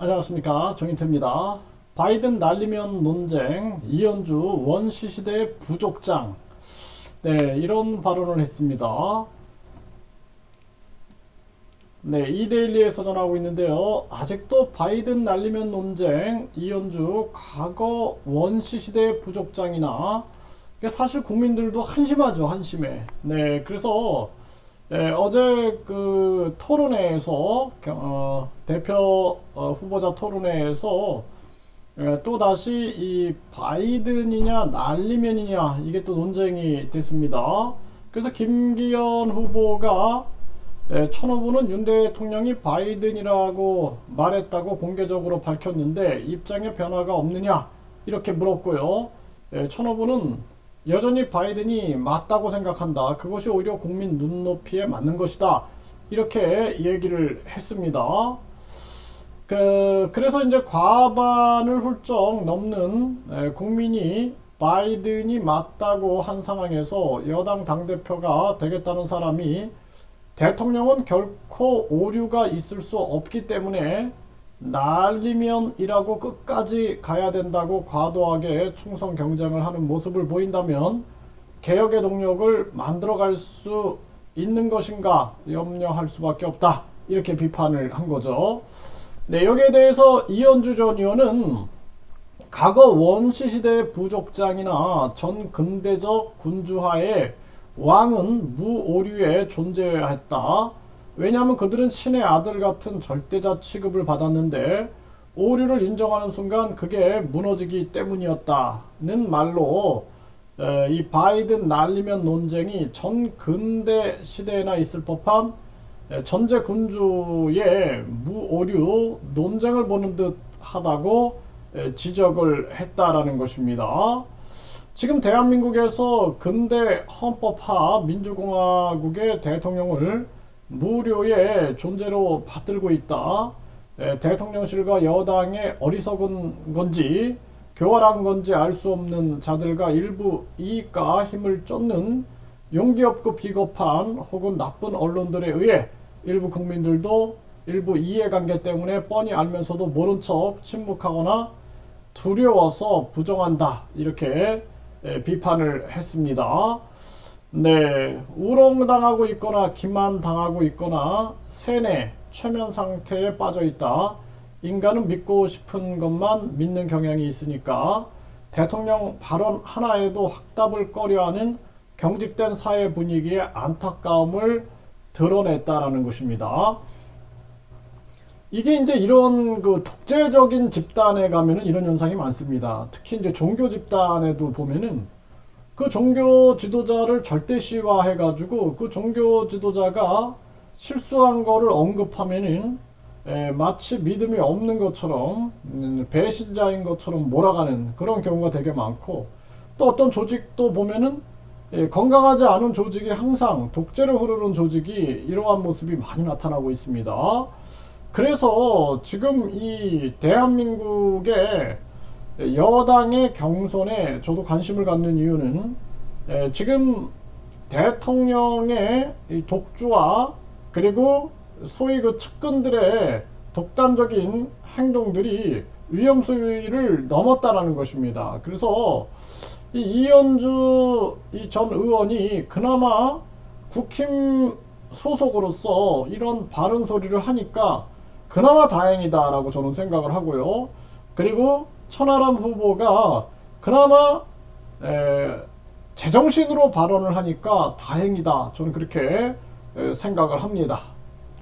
안녕하십니까 정인태입니다. 바이든 날리면 논쟁 이현주 원시 시대 부족장 네 이런 발언을 했습니다. 네 이데일리에서 전하고 있는데요. 아직도 바이든 날리면 논쟁 이현주 과거 원시 시대 부족장이나 이게 사실 국민들도 한심하죠 한심해. 네 그래서 예, 어제 그 토론회에서 어, 대표 어, 후보자 토론회에서 예, 또 다시 이 바이든이냐 날리면이냐 이게 또 논쟁이 됐습니다. 그래서 김기현 후보가 예, 천호부는 윤 대통령이 바이든이라고 말했다고 공개적으로 밝혔는데 입장에 변화가 없느냐 이렇게 물었고요. 예, 천호부는 여전히 바이든이 맞다고 생각한다. 그것이 오히려 국민 눈높이에 맞는 것이다. 이렇게 얘기를 했습니다. 그, 그래서 이제 과반을 훌쩍 넘는 에, 국민이 바이든이 맞다고 한 상황에서 여당 당대표가 되겠다는 사람이 대통령은 결코 오류가 있을 수 없기 때문에 날리면 이라고 끝까지 가야 된다고 과도하게 충성 경쟁을 하는 모습을 보인다면 개혁의 동력을 만들어갈 수 있는 것인가 염려할 수밖에 없다 이렇게 비판을 한 거죠. 네 여기에 대해서 이현주 전 의원은 과거 원시 시대 부족장이나 전 근대적 군주하에 왕은 무오류에 존재했다. 왜냐하면 그들은 신의 아들 같은 절대자 취급을 받았는데 오류를 인정하는 순간 그게 무너지기 때문이었다는 말로 이 바이든 날리면 논쟁이 전 근대 시대에나 있을 법한 전제 군주의 무오류 논쟁을 보는 듯 하다고 지적을 했다라는 것입니다. 지금 대한민국에서 근대 헌법화 민주공화국의 대통령을 무료의 존재로 받들고 있다. 에, 대통령실과 여당의 어리석은 건지 교활한 건지 알 수 없는 자들과 일부 이익과 힘을 쫓는 용기 없고 비겁한 혹은 나쁜 언론들에 의해 일부 국민들도 일부 이해관계 때문에 뻔히 알면서도 모른 척 침묵하거나 두려워서 부정한다 이렇게 에, 비판을 했습니다. 네, 우롱당하고 있거나 기만당하고 있거나 세뇌, 최면 상태에 빠져 있다. 인간은 믿고 싶은 것만 믿는 경향이 있으니까 대통령 발언 하나에도 확답을 꺼려하는 경직된 사회 분위기에 안타까움을 드러냈다라는 것입니다. 이게 이제 이런 그 독재적인 집단에 가면은 이런 현상이 많습니다. 특히 이제 종교 집단에도 보면은 그 종교 지도자를 절대시화 해 가지고 그 종교 지도자가 실수한 거를 언급하면은 에, 마치 믿음이 없는 것처럼 음, 배신자인 것처럼 몰아가는 그런 경우가 되게 많고 또 어떤 조직도 보면은 예, 건강하지 않은 조직이 항상 독재로 흐르는 조직이 이러한 모습이 많이 나타나고 있습니다. 그래서 지금 이 대한민국의 여당의 경선에 저도 관심을 갖는 이유는 에, 지금 대통령의 독주와 그리고 소위 그 측근들의 독단적인 행동들이 위험 수위를 넘었다라는 것입니다. 그래서 이 이현주 이 전 의원이 그나마 국힘 소속으로서 이런 바른 소리를 하니까 그나마 다행이다라고 저는 생각을 하고요. 그리고 천하람 후보가 그나마 에, 제정신으로 발언을 하니까 다행이다. 저는 그렇게 에, 생각을 합니다.